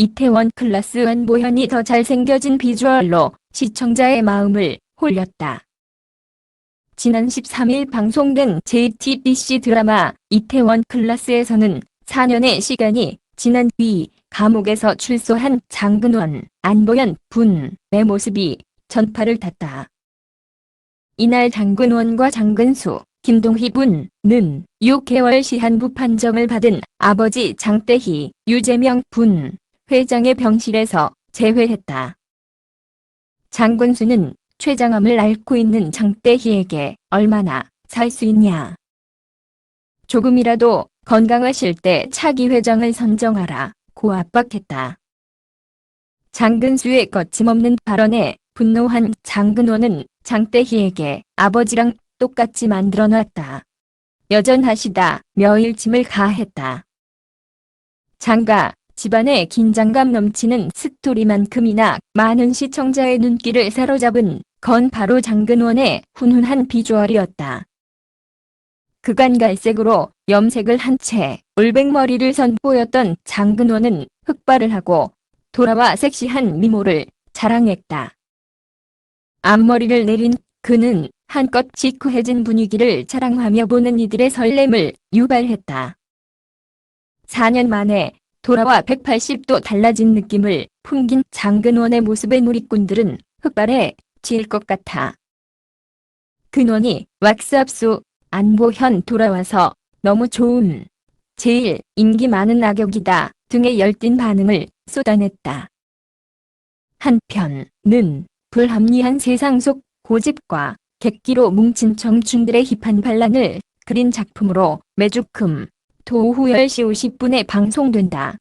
이태원 클라스 안보현이 더 잘생겨진 비주얼로 시청자의 마음을 홀렸다. 지난 13일 방송된 JTBC 드라마 이태원 클라스에서는 4년의 시간이 지난 뒤 감옥에서 출소한 장근원, 안보현 분의 모습이 전파를 탔다. 이날 장근원과 장근수, 김동희 분은 6개월 시한부 판정을 받은 아버지 장대희, 유재명 분 회장의 병실에서 재회했다. 장근수는 췌장암을 앓고 있는 장대희에게 얼마나 살 수 있냐. 조금이라도 건강하실 때 차기 회장을 선정하라 고 압박했다. 장근수의 거침없는 발언에 분노한 장근호는 장대희에게 아버지랑 똑같이 만들어놨다. 여전하시다 며 일침을 가했다. 장가 집안의 긴장감 넘치는 스토리만큼이나 많은 시청자의 눈길을 사로잡은 건 바로 장근원의 훈훈한 비주얼이었다. 그간 갈색으로 염색을 한 채 올백머리를 선보였던 장근원은 흑발을 하고 돌아와 섹시한 미모를 자랑했다. 앞머리를 내린 그는 한껏 시크해진 분위기를 자랑하며 보는 이들의 설렘을 유발했다. 4년 만에 돌아와 180도 달라진 느낌을 풍긴 장근원의 모습에 누리꾼들은 흑발에 질것 같아. 근원이 왁스압수 안보현 돌아와서 너무 좋은 제일 인기 많은 악역이다 등의 열띤 반응을 쏟아냈다. 한편 는 불합리한 세상 속 고집과 객기로 뭉친 청춘들의 힙한 반란을 그린 작품으로 매주 금, 토 오후 10시 50분에 방송된다.